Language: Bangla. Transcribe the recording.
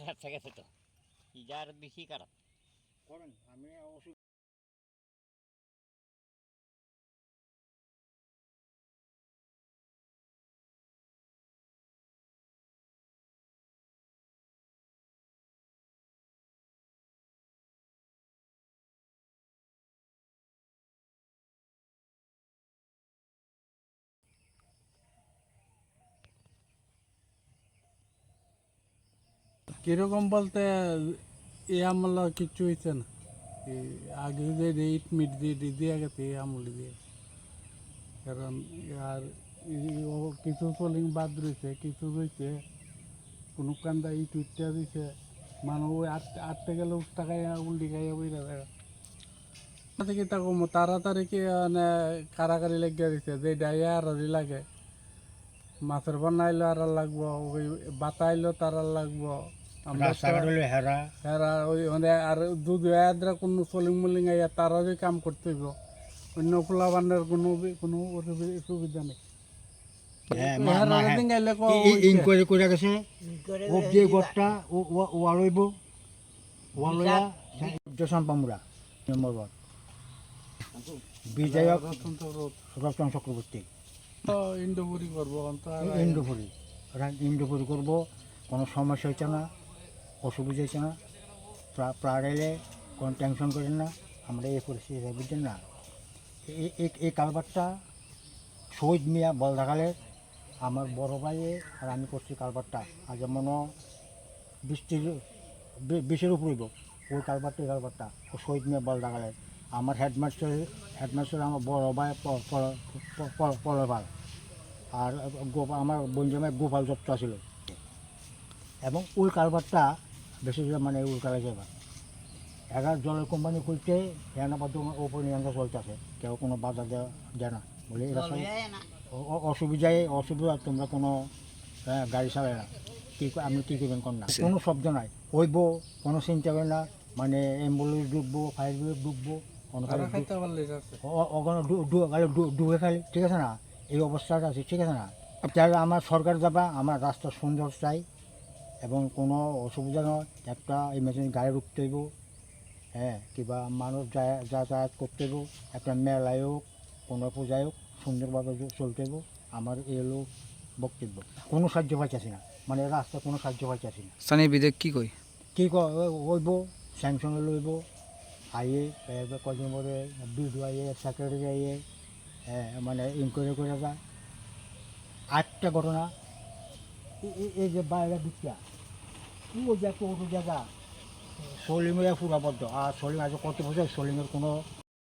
যাচ্ছে গেছে তো ইজার বেশি খারাপ। করেন আমি অবশ্যই কীরকম বলতে, এ আমলা কিচ্ছু হয়েছে না। আগে যে ইট মিট দিয়ে দিয়ে গেছে এই আমলে দিয়ে। কারণ আর কিছু পোলিং বাদ রয়েছে, কিছু রয়েছে, কোনো কান্দা ইট উঠতে দিছে মানুষ ওই আট আটটা গেলে উঠটা খাইয়া, উল্টি খাইয়া বইরা দেখা থেকে তা কমো, তাড়াতাড়ি কি মানে কারাকারি লেগে দিছে, যে ডাইয়া আর লাগে। মাছের বানাইলো আর লাগবো, ওই বাতাইলো তার লাগবো। আমরা তো- হেরা। ওই মানে আর দুধ কোনো সলিং মলিং কাম করতে হইব অন্য খোলা বান্ধার কোনো কোনো অসুবি- সুবিধা নেই। হ্যাঁ, হ্যাঁ। ইনকোয়ারি করে গেছে? ও যে গড়টা ও ও- ওয়া লইব ওয়া লইয়া জসান পামুরা নম্বর ওয়ার্ড বিধায়ক অত্যন্ত চক্রবর্তী। তো ইন্ডোপুরি করব অন্ত আর ইন্ডোপুরি ইন্ডোপুরি করব কোনো সমস্যা হচ্ছে না। অসুবিধা হচ্ছে না, প্রা- প্রায় এলে কোনো টেনশন করেন না, আমরা এই পরিস্থিতি বুঝছেন না। এই কালবারটা শহীদ মিয়া বলদাকালে আমার বড় ভাইয়ে আর আমি করছি কারবারটা আর যেমন বৃষ্টির বিশের উপর ওই কারবারটা এই কালবারটা, ও শহীদ মিয়া বলদাকালে আমার হেডমাস্টার হেডমাস্টার আমার বড় ভাই পলভাল আর গোপাল আমার বন্ধুমের গোপাল দত্ত ছিল। এবং ওই কারবারটা বেশি করে মানে উল্কালে যাবে। এগার জলের কোম্পানি খুলতে পর্যন্ত ওপর নিয়ন্ত্রণ চলতেছে কেউ কোনো বাধা দেওয়া দেয় না। বলে এরা অসুবিধায় অসুবিধা তোমরা কোনো হ্যাঁ, গাড়ি চালায় না। কি আপনি কী করবেন কোন না কোনো শব্দ নাই। হইব কোনো চিন্তা করে না। মানে অ্যাম্বুলেন্স ঢুকবো ফায়ার ব্রিগেড ওখানে ডুবে খালি ঠিক আছে না? এই অবস্থাটা আছে ঠিক আছে না? তাহলে আমার সরকার যাবা আমার রাস্তা সুন্দর চাই। এবং কোনো অসুবিধা নয়। একটা ইমার্জেন্সি গাড়ি রুখতে হইব হ্যাঁ কিংবা মানুষ যা- যাতায়াত করতে হইব একটা মেলায় হোক কোনো পূজায় হোক সুন্দরভাবে চলতে হইব। আমার এই হলো বক্তব্য। কোনো সাহায্য পাইতেছি না। মানে রাস্তায় কোনো সাহায্য পাইতেছি না। স্থানীয় বিধায়ক কি কই কি ক- হইব স্যাংশন লইব আইয়ে কদিন পরে বিডিও আইয়ে সেক্রেটারি আইয়ে হ্যাঁ, মানে ইনকোয়ারি করে যায়। আটটা ঘটনা এ- এ- এই যে বাইরে দিকটা ও যে একটা জায়গা? সলিমের পুরাবদ্ধ আর সলিম আজ কত বছর? সলিমের কোনো